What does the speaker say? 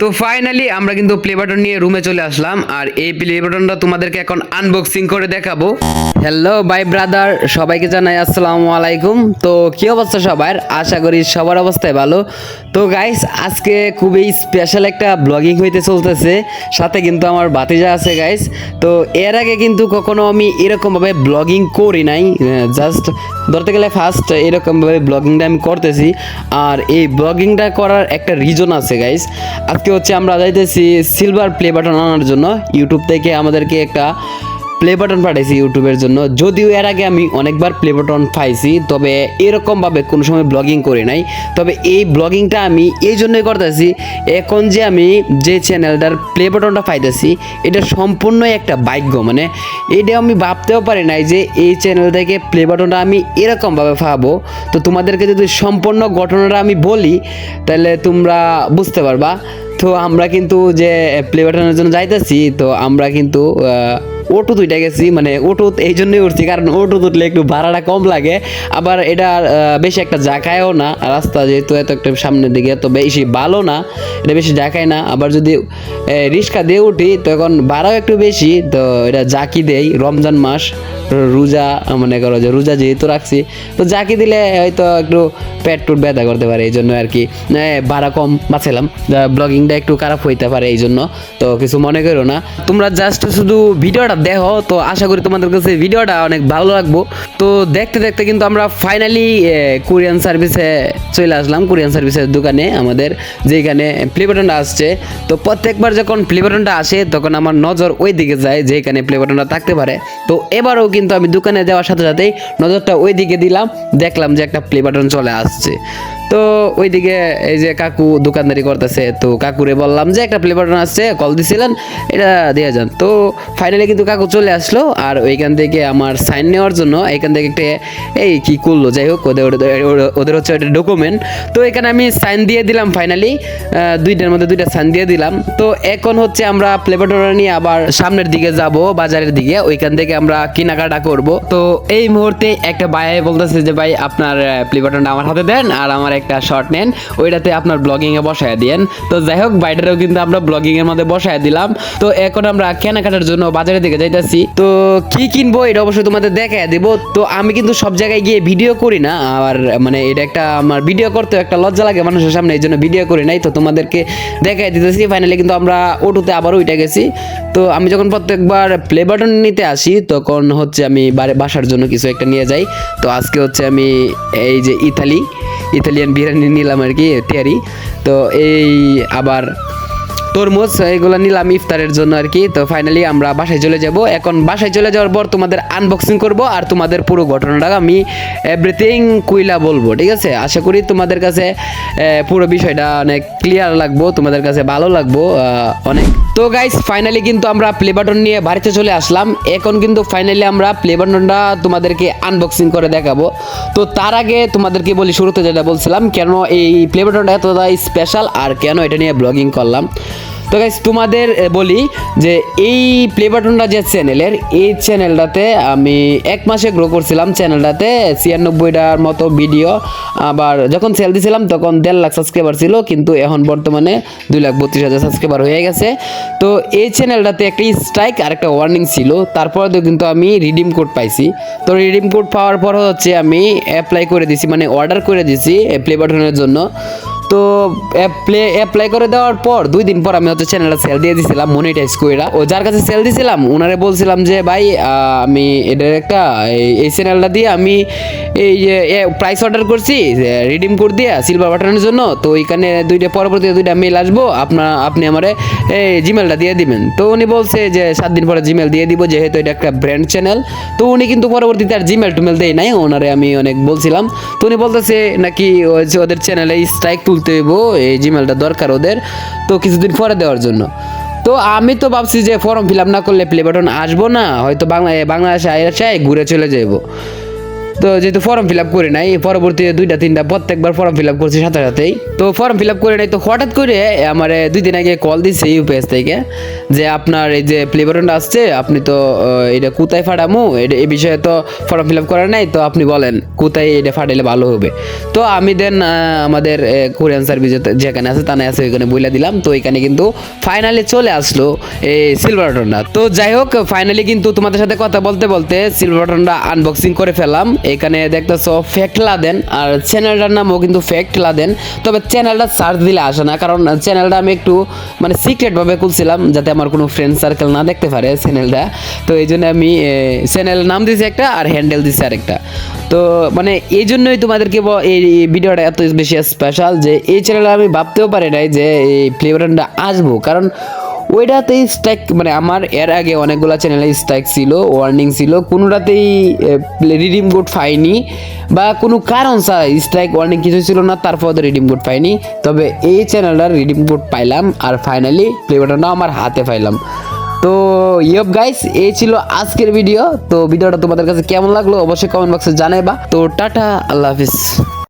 তো ফাইনালি আমরা কিন্তু প্লে বাটন নিয়ে রুমে চলে আসলাম, আর এই প্লে বাটনটা তোমাদেরকে এখন আনবক্সিং করে দেখাবো। হ্যালো বাই ব্রাদার সবাইকে জানাই আসসালামু আলাইকুম। তো কি অবস্থা সবার? আশা করি সবার অবস্থায় ভালো। তো গাইস আজকে খুবই স্পেশাল একটা ব্লগিং হইতে চলতেছে, সাথে কিন্তু আমার বাতিজা আছে গাইস তো এর আগে কিন্তু কখনো আমি এরকমভাবে ব্লগিং করি নাই জাস্ট ধরতে গেলে ফার্স্ট এরকমভাবে ব্লগিংটা আমি করতেছি, আর এই ব্লগিংটা করার একটা রিজন আছে গাইস আজকে হচ্ছে আমরা যাইতেছি সিলভার প্লে বাটন আনার জন্য ইউটিউব থেকে আমাদেরকে একটা প্লে বাটন পাঠাইছি ইউটিউবের জন্য। যদিও এর আগে আমি অনেকবার প্লে বাটন পাইছি, তবে এরকমভাবে কোনো সময় ব্লগিং করি নাই। তবে এই ব্লগিংটা আমি এই জন্যই করতেছি, এখন যে আমি যে চ্যানেলটার প্লে বাটনটা পাইতেছি, এটা সম্পূর্ণই একটা ভাগ্য। মানে এটা আমি ভাবতেও পারি নাই যে এই চ্যানেল থেকে প্লে বাটনটা আমি এরকমভাবে পাবো। তো তোমাদেরকে যদি সম্পূর্ণ ঘটনাটা আমি বলি, তাহলে তোমরা বুঝতে পারবা। তো আমরা কিন্তু যে প্লে বাটনের জন্য যাইতেছি, তো আমরা কিন্তু অটো দুইটা গেছি মানে অটো এই জন্যই উঠছি, কারণ অটো উঠলে একটু ভাড়াটা কম লাগে। আবার এটা বেশি একটা জাকায়ও না, রাস্তা যেহেতু এত একটা সামনের দিকে তো বেশি ভালো না, এটা বেশি জাকায় না। আবার যদি রিক্সা দিয়ে উঠি তখন ভাড়াও একটু বেশি, তো এটা জাকি দেই, রমজান মাস, রোজা মনে করো যে রোজা যেহেতু রাখছি, তো জাকি দিলে হয়তো একটু পেট টুট ব্যথা করতে পারে, এই জন্য আর কি ভাড়া কম বাঁচালাম ব্লগিংটা একটু খারাপ হইতে পারে, এই জন্য, তো কিছু মনে করো না। তোমরা জাস্ট শুধু ভিডিওটা দেখো তো আশা করি তোমাদের কাছে ভিডিওটা অনেক ভালো লাগবো। তো দেখতে দেখতে কিন্তু আমরা ফাইনালি কোরিয়ান সার্ভিসে চলে আসলাম কোরিয়ান সার্ভিসের দোকানে আমাদের, যেখানে প্লে বাটনটা আসছে। তো প্রত্যেকবার যখন প্লে বাটনটা আসে, তখন আমার নজর ওই দিকে যায় যেখানে প্লে বাটনটা থাকতে পারে। তো এবারও কিন্তু আমি দোকানে যাওয়ার সাথে সাথেই নজরটা ওই দিকে দিলাম, দেখলাম যে একটা প্লে বাটন চলে আসছে। তো ওইদিকে এই যে কাকু দোকানদারি করতেছে, তো কাকুরে বললাম যে একটা প্লে আসছে কল দিছিলেন, এটা দিয়ে যান। তো ফাইনালি কিন্তু কাকু চলে আসলো, আর ওইখান থেকে আমার সাইন নেওয়ার জন্য এখান থেকে একটা, এই কি করল, যাই হোক, ওদের, ওদের- হচ্ছে একটা ডকুমেন্ট তো এখানে আমি সাইন দিয়ে দিলাম ফাইনালি দুইটার মধ্যে দুইটা সাইন দিয়ে দিলাম। তো এখন হচ্ছে আমরা প্লে নিয়ে আবার সামনের দিকে যাব, বাজারের দিকে, ওইখান থেকে আমরা কেনাকাটা করব। তো এই মুহূর্তে একটা ভাই বলতেছে যে, ভাই, আপনার প্লে আমার হাতে দেন, আর আমার একটা শর্ট নেন, ওইটাতে আপনার ব্লগিং এ বসায় দেন তো যাই হোক বাইটারও কিন্তু আমরা ব্লগিং এর মধ্যে বসায় দিলাম। তো এখন আমরা কেনাকাটার জন্য বাজারের দিকে যাইতেছি। তো কি কিনবো এটা অবশ্যই তোমাদের দেখায় দেব। তো আমি কিন্তু সব জায়গায় গিয়ে ভিডিও করি না, আর মানে এটা একটা আমার ভিডিও করতে একটা লজ্জা লাগে মানুষের সামনে, এই জন্য ভিডিও করি নাই। তো তোমাদেরকে দেখাই দিতেছি ফাইনালি কিন্তু আমরা অটোতে আবার উঠে গেছি। তো আমি যখন প্রত্যেকবার প্লে বাটন নিতে আসি, তখন হচ্ছে আমি বাসার জন্য কিছু একটা নিয়ে যাই। তো আজকে হচ্ছে আমি এই যে ইতালি ইতালিয়ান বিরিয়ানি নিলাম আর কি টিয়ারি তো এই আবার তরমুজ, এগুলো নিলাম ইফতারের জন্য আর কি। তো ফাইনালি আমরা বাসায় চলে যাব। এখন বাসায় চলে যাওয়ার পর তোমাদের আনবক্সিং করব আর তোমাদের পুরো ঘটনাটা আমি এভরিথিং কুইলা বলব, ঠিক আছে? আশা করি তোমাদের কাছে পুরো বিষয়টা অনেক ক্লিয়ার লাগবো, তোমাদের কাছে ভালো লাগবো অনেক। তো গাইস ফাইনালি কিন্তু আমরা প্লে বাটন নিয়ে বাড়িতে চলে আসলাম। এখন কিন্তু ফাইনালি আমরা প্লে বাটনটা তোমাদেরকে আনবক্সিং করে দেখাবো। তো তার আগে তোমাদেরকে বলি, শুরুতে যেটা বলছিলাম, কেন এই প্লে বাটনটা এতটা স্পেশাল আর কেন এটা নিয়ে ব্লগিং করলাম? তো গাইস তোমাদের বলি যে এই প্লে বাটনটা যে চ্যানেলের এই চ্যানেলটাতে আমি এক মাসে গ্রো করছিলাম। চ্যানেলটাতে ছিয়ানব্বইটার মতো ভিডিও আবার যখন সেল দিছিলাম, তখন দেড় লাখ সাবস্ক্রাইবার ছিল, কিন্তু এখন বর্তমানে দুই লাখ বত্রিশ হাজার সাবস্ক্রাইবার হয়ে গেছে। তো এই চ্যানেলটাতে একটা স্ট্রাইক আর একটা ওয়ার্নিং ছিল তারপরে তো কিন্তু আমি রিডিম কোড পাইছি। তো রিডিম কোড পাওয়ার পর হচ্ছে আমি অ্যাপ্লাই করে দিছি মানে অর্ডার করে দিছি প্লে বাটনের জন্য। তো প্লে অ্যাপ্লাই করে দেওয়ার পর দুই দিন পর আমি হচ্ছে চ্যানেলটা সেল দিয়ে দিছিলাম মনিটাইজ কইরা। ও যার কাছে সেল দিছিলাম ওনারে বলছিলাম যে, ভাই আমি এটার একটা, এই- চ্যানেলটা দিয়ে আমি এই যে প্রাইস অর্ডার করছি রিডিম কোড দিয়ে সিলভার বাটনের জন্য। তো ওইখানে দুইটা পরবর্তী দুইটা মেল আসব আপনার আপনি আমারে এই জিমেলটা দিয়ে দিবেন। তো উনি বলছে যে, সাত দিন পরে জিমেল দিয়ে দিব, যেহেতু এটা একটা ব্র্যান্ড চ্যানেল তো উনি কিন্তু পরবর্তীতে আর জিমেল টুমেল দেয় নাই, ওনারে আমি অনেক বলছিলাম। তো উনি বলতেছে, নাকি ওদের চ্যানেলে স্ট্রাইক তুলতে হইব, এই জিমেলটা দরকার ওদের, তো কিছুদিন পরে দেওয়ার জন্য। তো আমি তো ভাবছি যে ফর্ম ফিল আপ না করলে প্লে বাটন আসব না, হয়তো বাংলা বাংলাদেশে এসে ঘুরে চলে যাইবো। তো যেহেতু ফর্ম ফিল আপ করে নাই, পরবর্তীতে দুইটা, তিনটা, প্রত্যেকবার ফর্ম ফিল আপ করছি সাথে সাথেই। তো ফর্ম ফিল আপ করে নাই, তো হঠাৎ করে আমার দুই দিন আগে কল দিছে ইউপিএস থেকে যে আপনার এই যে প্লে বাটনটা আসছে, আপনি তো এটা কোথায় ফাটামু? এটা এই বিষয়ে তো ফর্ম ফিল আপ করার নাই, তো আপনি বলেন, কোথায় এটা ফাটাইলে ভালো হবে? তো আমি দেন আমাদের কোরিয়ান সার্ভিস যেখানে আছে তানে আছে, ওইখানে বইলা দিলাম। তো এখানে কিন্তু ফাইনালি চলে আসলো এই সিলভার বাটনটা তো যাই হোক ফাইনালি কিন্তু তোমাদের সাথে কথা বলতে বলতে সিলভার বাটনটা আনবক্সিং করে ফেলাম এখানে দেখতেছো ফ্যাক্ট লাদেন আর চ্যানেলটার নামও কিন্তু ফ্যাক্ট লাদেন তবে চ্যানেলটা সার্চ দিলে আসে না, কারণ চ্যানেলটা আমি একটু মানে সিক্রেট ভাবে খুলছিলাম যাতে আমার কোনো ফ্রেন্ড সার্কেল না দেখতে পারে চ্যানেলটা তো এই জন্য আমি চ্যানেল নাম দিয়েছি একটা আর হ্যান্ডেল দিয়েছি আরেকটা। তো মানে এই জন্যই তোমাদেরকে এই ভিডিওটা এত বেশি স্পেশাল যে এই চ্যানেলে আমি ভাবতেও পারি নাই যে এই বাটনটা আসব। কারণ ওইটাতে স্ট্রাইক মানে আমার এর আগে অনেকগুলো চ্যানেলে স্ট্রাইক ছিল ওয়ার্নিং ছিল, কোনোটাতেই রিডিম কোড পাইনি, বা কোনো কারণ ছাড়া স্ট্রাইক ওয়ার্নিং কিছু ছিল না, তারপর তো রিডিম কোড পাইনি, তবে এই চ্যানেলটার রিডিম কোড পাইলাম, আর ফাইনালি প্লে বাটনটা আমার হাতে পাইলাম। তো ইয়ব গাইস এই ছিল আজকের ভিডিও তো ভিডিওটা তোমাদের কাছে কেমন লাগল অবশ্যই কমেন্ট বক্সে জানাইবা, তো টাটা, আল্লাহ হাফিজ।